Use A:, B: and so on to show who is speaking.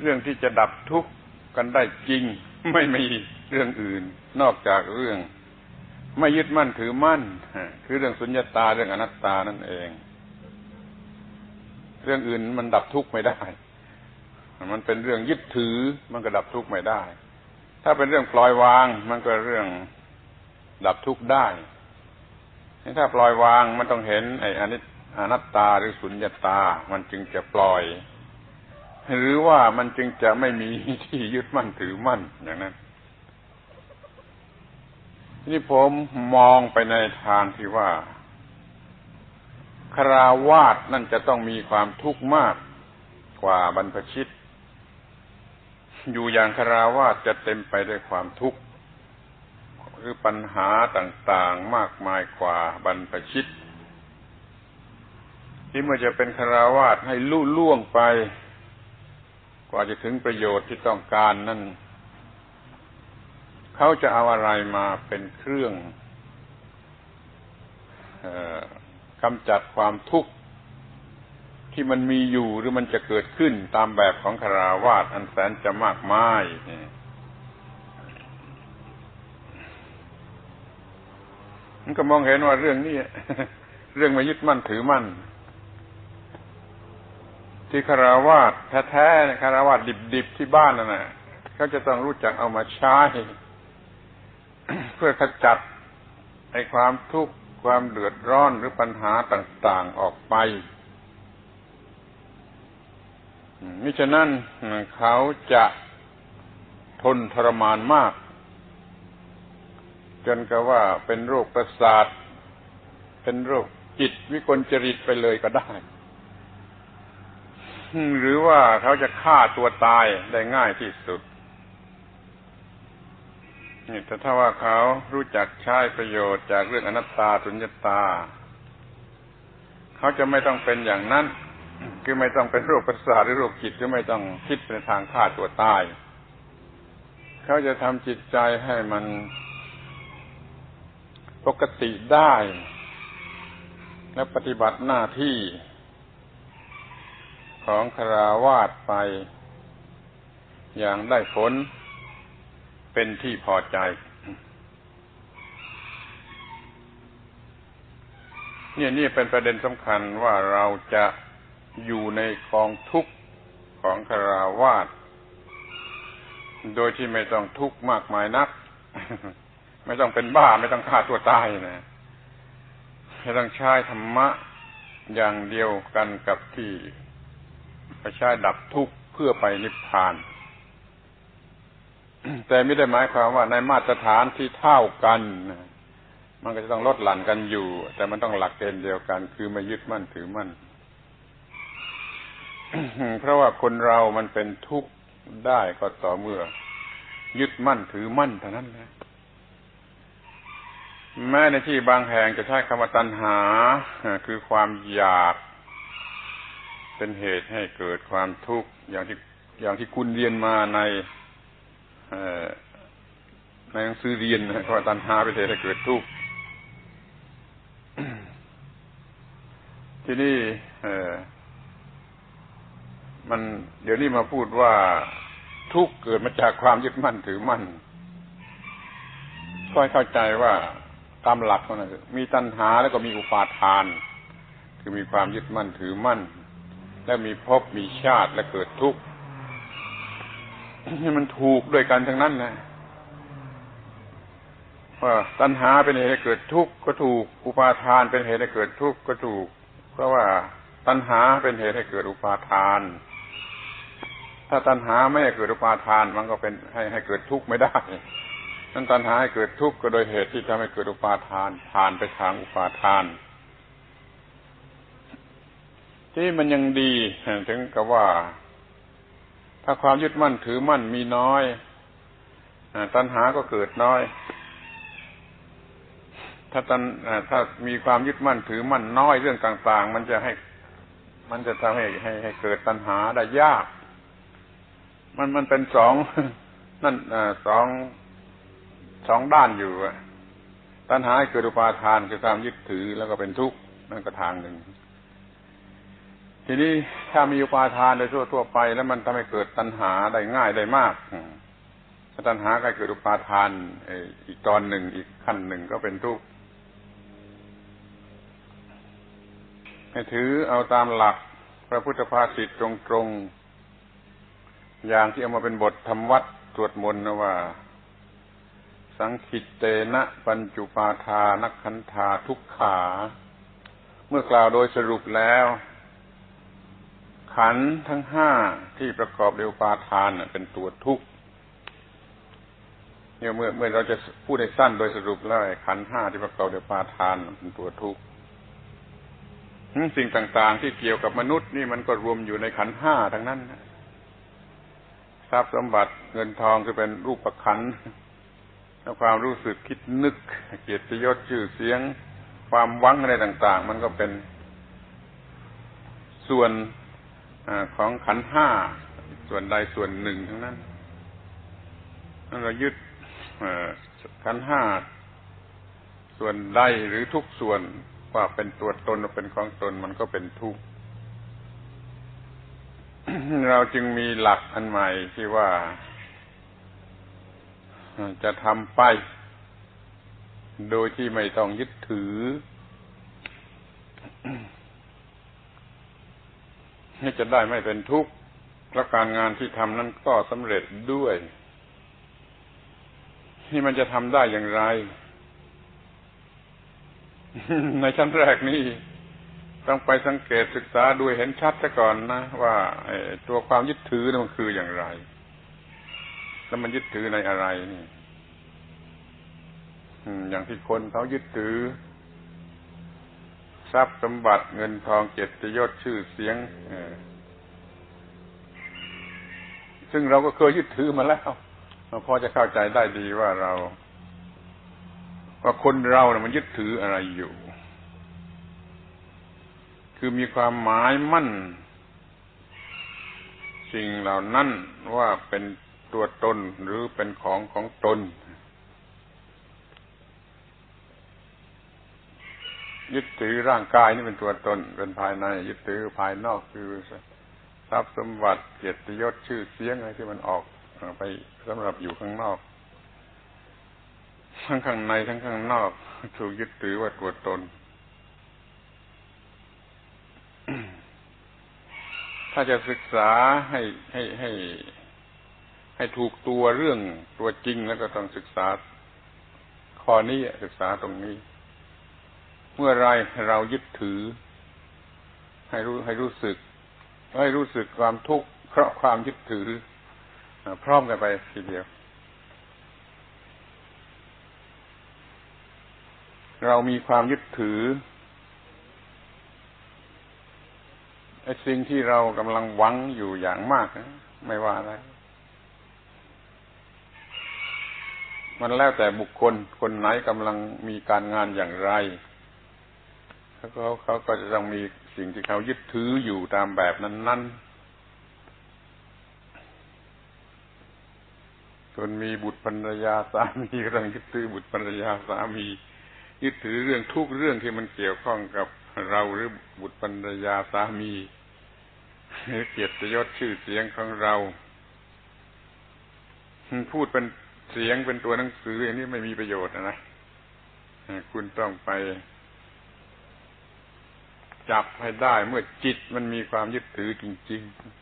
A: เรื่องที่จะดับทุกข์กันได้จริง ไม่มีเรื่องอื่น นอกจากเรื่อง ไม่ยึดมั่นถือมั่นคือเรื่องสุญญตาเรื่องอนัตตานั่นเอง เรื่องอื่นมันดับทุกข์ไม่ได้ มันเป็นเรื่องยึดถือมันก็ดับทุกข์ไม่ได้ ถ้าเป็นเรื่องปล่อยวาง มันก็เรื่องดับทุกข์ได้ถ้าปล่อยวางมันต้องเห็นไอ้อนิจอนัตตาหรือสุญญตา มันจึงจะปล่อย หรือว่ามันจึงจะไม่มีที่ยึดมั่นถือมั่นอย่างนั้นนี่ผมมองไปในทางที่ว่าคราวาสนั่นจะต้องมีความทุกข์มากกว่าบรรพชิต อยู่อย่างคราวาสจะเต็มไปด้วยความทุกข์หรือปัญหาต่างๆมากมายกว่าบรรพชิต ที่เมื่อจะเป็นคราวาสให้ลุ่ล่วงไป กว่าจะถึงประโยชน์ที่ต้องการนั่นเขาจะเอาอะไรมาเป็นเครื่องกำจัดความทุกข์ที่มันมีอยู่หรือมันจะเกิดขึ้นตามแบบของคาราวาสอันแสนจะมากมายมันก็มองเห็นว่าเรื่องนี้ เรื่องมายึดมั่นถือมั่น ที่คาราวาสแท้ๆคาราวาสดิบๆที่บ้านนั่นะเขาจะต้องรู้จักเอามาใช้ เพื่อขจัดไอ้ความทุกข์ความเดือดร้อนหรือปัญหาต่างๆออกไปมิฉะนั้นเขาจะทนทรมานมาก จนกับว่าเป็นโรคประสาท เป็นโรคจิตวิกลจริตไปเลยก็ได้ หรือว่าเขาจะฆ่าตัวตายได้ง่ายที่สุดนี่แต่ถ้าว่าเขารู้จักใช้ประโยชน์จากเรื่องอนัตตาสุญญตา เขาจะไม่ต้องเป็นอย่างนั้น คือไม่ต้องเป็นโรคประสาทหรือโรคจิตหรือไม่ต้องคิดในทางฆ่าตัวตาย เขาจะทำจิตใจให้มันปกติได้ และปฏิบัติหน้าที่ ของคราวาสไป อย่างได้ผลเป็นที่พอใจ เนี่ยนี่เป็นประเด็นสำคัญว่าเราจะอยู่ในกองทุกข์ของคาราวาสโดยที่ไม่ต้องทุกข์มากมายนัก ไม่ต้องเป็นบ้าไม่ต้องฆ่าตัวตายนะไม่ต้องใช้ธรรมะอย่างเดียวกันกับที่ ไปใช้ดับทุกข์เพื่อไปนิพพาน แต่ไม่ได้หมายความว่าในมาตรฐานที่เท่ากันมันก็จะต้องลดหลั่นกันอยู่ แต่มันต้องหลักเกณฑ์เดียวกัน คือไม่ยึดมั่นถือมั่น เพราะว่าคนเรามันเป็นทุกข์ได้ก็ต่อเมื่อ ยึดมั่นถือมั่นเท่านั้นนะแม้ในที่บางแห่งจะใช้คำว่าตัณหา คือความอยาก เป็นเหตุให้เกิดความทุกข์อย่างที่อย่างที่คุณเรียนมาในในหนังสือเรียนนะว่าตัณหาเป็นเหตุให้เกิดทุกข์ที่นี่มันเดี๋ยวนี้มาพูดว่าทุกข์เกิดมาจากความยึดมั่นถือมั่นค่อยเข้าใจว่าตามหลักมันมีตัณหาแล้วก็มีอุปาทาน คือมีความยึดมั่นถือมั่น แล้วมีภพมีชาติและเกิดทุกข์นี่มันถูกด้วยกันทั้งนั้นนะว่าตัณหาเป็นเหตุให้เกิดทุกข์ก็ถูก อุปาทานเป็นเหตุให้เกิดทุกข์ก็ถูก เพราะว่าตัณหาเป็นเหตุให้เกิดอุปาทาน ถ้าตัณหาไม่ให้เกิดอุปาทานมันก็เป็นให้ให้เกิดทุกข์ไม่ได้นั้นตัณหาให้เกิดทุกข์ก็โดยเหตุที่ทำให้เกิดอุปาทาน ผ่านไปทางอุปาทาน ที่มันยังดีถึงกับว่า ถ้าความยึดมั่นถือมั่นมีน้อยตัณหาก็เกิดน้อย ถ้าตันถ้ามีความยึดมั่นถือมั่นน้อยเรื่องต่าง ๆ มันจะให้ มันจะทำให้ให้ให้เกิดตัณหาได้ยาก มันมันเป็นสองนั่นสองสองด้านอยู่ตัณหาเกิดอุปาทานคือความยึดถือแล้วก็เป็นทุกข์นั่นก็ทางหนึ่ง ทีนี้ถ้ามีอุปาทานโดยทั่วทั่วไป แล้วมันทำให้เกิดตัณหาได้ง่ายได้มากตัณหาก็เกิดอุปาทานอีกตอนหนึ่งอีกขั้นหนึ่งก็เป็นทุกข์ให้ถือเอาตามหลักพระพุทธภาษิตตรงๆ อย่างที่เอามาเป็นบทธรรมวัดสวดมนต์นะว่า สังคิตเตนะปัญจุปาทานักขันธาทุกขา เมื่อกล่าวโดยสรุปแล้ว ขันทั้งห้าที่ประกอบด้วยอุปาทานเป็นตัวทุกข์เนี่ยเมื่อเมื่อเราจะพูดในสั้นโดยสรุปแล้วขันห้าที่ประกอบด้วยอุปาทานเป็นตัวทุกข์สิ่งต่างๆ ที่เกี่ยวกับมนุษย์นี่มันก็รวมอยู่ในขันห้าทั้งนั้นทรัพย์สมบัติเงินทองจะเป็นรูปปขันแล้วความรู้สึกคิดนึก เกียรติยศชื่อเสียง ความหวังอะไรต่าง ๆ มันก็เป็นส่วน ของขันห้าส่วนใดส่วนหนึ่งทั้งนั้นเรายึดขันห้าส่วนใดหรือทุกส่วนว่าเป็นตัวตนเป็นของตนมันก็เป็นทุกข์เราจึงมีหลักอันใหม่ที่ว่าจะทำไป โดยที่ไม่ต้องยึดถือ นี่จะได้ไม่เป็นทุกข์และการงานที่ทำนั้นก็สำเร็จด้วยที่มันจะทำได้อย่างไร ในชั้นแรกนี่ต้องไปสังเกตศึกษาดูเห็นชัดซะก่อนนะว่าตัวความยึดถือมันคืออย่างไร แล้วมันยึดถือในอะไรนี่อย่างที่คนเขายึดถือ ทรัพย์สมบัติเงินทองเกียรติยศชื่อเสียงซึ่งเราก็เคยยึดถือมาแล้วพอจะเข้าใจได้ดีว่าเราว่าคนเราเนี่ยมันยึดถืออะไรอยู่ คือมีความหมายมั่น สิ่งเหล่านั้นว่าเป็นตัวตนหรือเป็นของของตน ยึดถือร่างกายนี่เป็นตัวตน เป็นภายใน ยึดถือภายนอกคือทรัพย์สมบัติเกียรติยศชื่อเสียงอะไรที่มันออกไปสำหรับอยู่ข้างนอก ทั้งข้างในทั้งข้างนอก ถูกยึดถือว่าตัวตน ถ้าจะศึกษาให้ให้ให้ให้ถูกตัวเรื่องตัวจริงแล้วก็ต้องศึกษาข้อนี้ศึกษาตรงนี้ มื่อไรเรายึดถือ ให้รู้ให้รู้สึก ให้รู้สึกความทุกข์เพราะความยึดถือพร้อมกันไปทีเดียว เรามีความยึดถือไอ้สิ่งที่เรากำลังหวังอยู่อย่างมากนะไม่ว่าอะไร มันแล้วแต่บุคคลคนไหนกำลังมีการงานอย่างไร เขาเขาก็จะต้องมีสิ่งที่เขายึดถืออยู่ตามแบบนั้น ๆ คนมีบุตรภรรยาสามีก็ต้องยึดถือบุตรภรรยาสามี ยึดถือเรื่องทุกเรื่องที่มันเกี่ยวข้องกับเราหรือบุตรภรรยาสามีหรือเกียรติยศชื่อเสียงของเรา พูดเป็นเสียงเป็นตัวหนังสืออย่างนี้ไม่มีประโยชน์นะคุณต้องไป จับให้ได้เมื่อจิตมันมีความยึดถือจริง ๆ